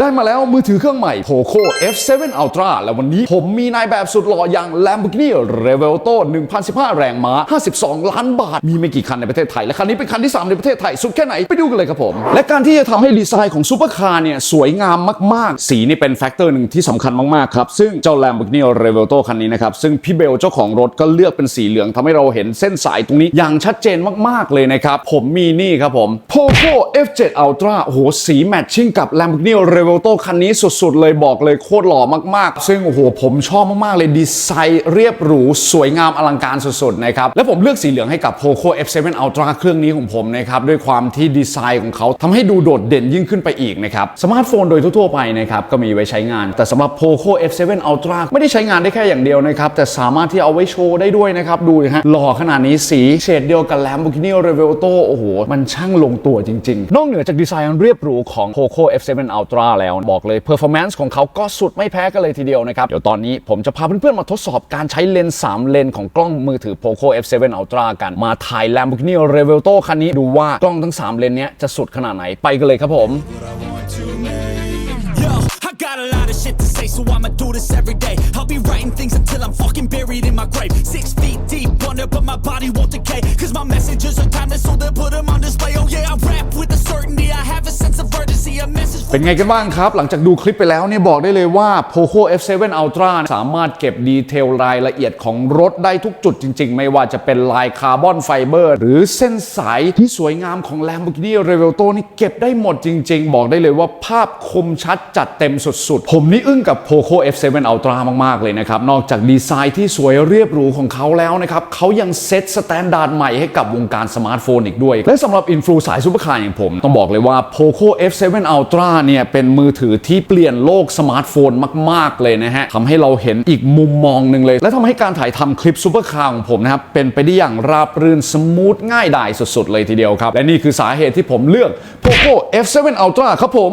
ได้มาแล้วมือถือเครื่องใหม่ Poco F7 Ultra และวันนี้ผมมีนายแบบสุดหล่ออย่าง Lamborghini Revelto 1015 แรงม้า 52 ล้านบาท มีไม่กี่คันในประเทศไทย และคันนี้เป็นคันที่ 3 ในประเทศไทย สุดแค่ไหน ไปดูกันเลยครับผม และการที่จะทำให้ดีไซน์ของซูเปอร์คาร์เนี่ย สวยงามมาก ๆ สีนี่เป็นแฟกเตอร์หนึ่งที่สำคัญมาก ๆ ครับ ซึ่งเจ้า Lamborghini Revelto คันนี้นะครับ ซึ่งพี่เบลเจ้าของรถก็เลือกเป็นสีเหลืองทำให้เราเห็นเส้นสายตรงนี้อย่างชัดเจนมาก ๆ เลยนะครับผมมีนี่ครับผม Poco F7 Ultra โอ้โหสีแมทชิ่งกับ Lamborghini Revuelto คันนี้สุดๆ เลยบอกเลยโคตรหล่อมากๆ ซึ่งโอ้โหผมชอบมากๆ เลยดีไซน์เรียบหรู สวยงามอลังการสุดๆ นะครับ และผมเลือกสีเหลืองให้กับ Poco F7 Ultra เครื่องนี้ของผมนะครับ ด้วยความที่ดีไซน์ของเขาทำให้ดูโดดเด่นยิ่งขึ้นไปอีกนะครับ สมาร์ทโฟนโดยทั่วๆ ไปนะครับ ก็มีไว้ใช้งาน แต่สำหรับ Poco F7 Ultra ไม่ได้ใช้งานได้แค่อย่างเดียวนะครับ แต่สามารถที่เอาไว้โชว์ได้ด้วยนะครับ ดูนะฮะหล่อขนาดนี้สีเฉดเดียวกับ Lamborghini Revelto โอ้โหมันช่างลงตัวจริง ๆ นอกเหนือจากดีไซน์เรียบหรูของ Poco F7 Ultra แล้วบอกเลย performance ของเขาก็สุดไม่แพ้กันเลยทีเดียวนะครับ เดี๋ยวตอนนี้ผมจะพาเพื่อนๆมาทดสอบการใช้เลนส์3เลนของกล้องมือถือ Poco F7 Ultra กันมาถ่าย Lamborghini Revelto คันนี้ดูว่ากล้องทั้ง 3 เลนเนี้ยจะสุดขนาดไหนไปกันเลยครับผม got a lot of shit to say, so I'ma do this every day. I'll be writing things until I'm fucking buried in my grave. Six feet deep under, but my body won't decay. Cause my messages are เป็นไงกันบ้างครับ หลังจากดูคลิปไปแล้วเนี่ยบอกได้เลยว่า Poco F7 Ultra สามารถเก็บดีเทลรายละเอียดของรถได้ทุกจุดจริง ๆ ไม่ว่าจะเป็นลายคาร์บอนไฟเบอร์หรือเส้นสายที่สวยงามของ Lamborghini Revelto นี่เก็บได้หมดจริง ๆ บอกได้เลยว่าภาพคมชัดจัดเต็มสุดๆ ผมนี่อึ้งกับ Poco F7 Ultra มากๆ เลยนะครับ นอกจากดีไซน์ที่สวยเรียบหรูของเขาแล้วนะครับเขายังเซตสแตนดาร์ดใหม่ให้กับวงการสมาร์ทโฟนอีกด้วย และสำหรับอินฟลูสายซูเปอร์คาร์อย่างผมต้องบอกเลยว่า Poco F7 Ultra เนี่ยเป็นมือถือที่เปลี่ยนโลกสมาร์ทโฟนมาก ๆ เลยนะฮะทำให้เราเห็นอีกมุมมองหนึ่งเลย และทำให้การถ่ายทำคลิปซูเปอร์คาร์ของผมนะครับ เป็นไปได้อย่างราบรื่นสมูทง่ายดายสุด ๆ เลยทีเดียวครับ และนี่คือสาเหตุที่ผมเลือก Poco F7 Ultra ครับผม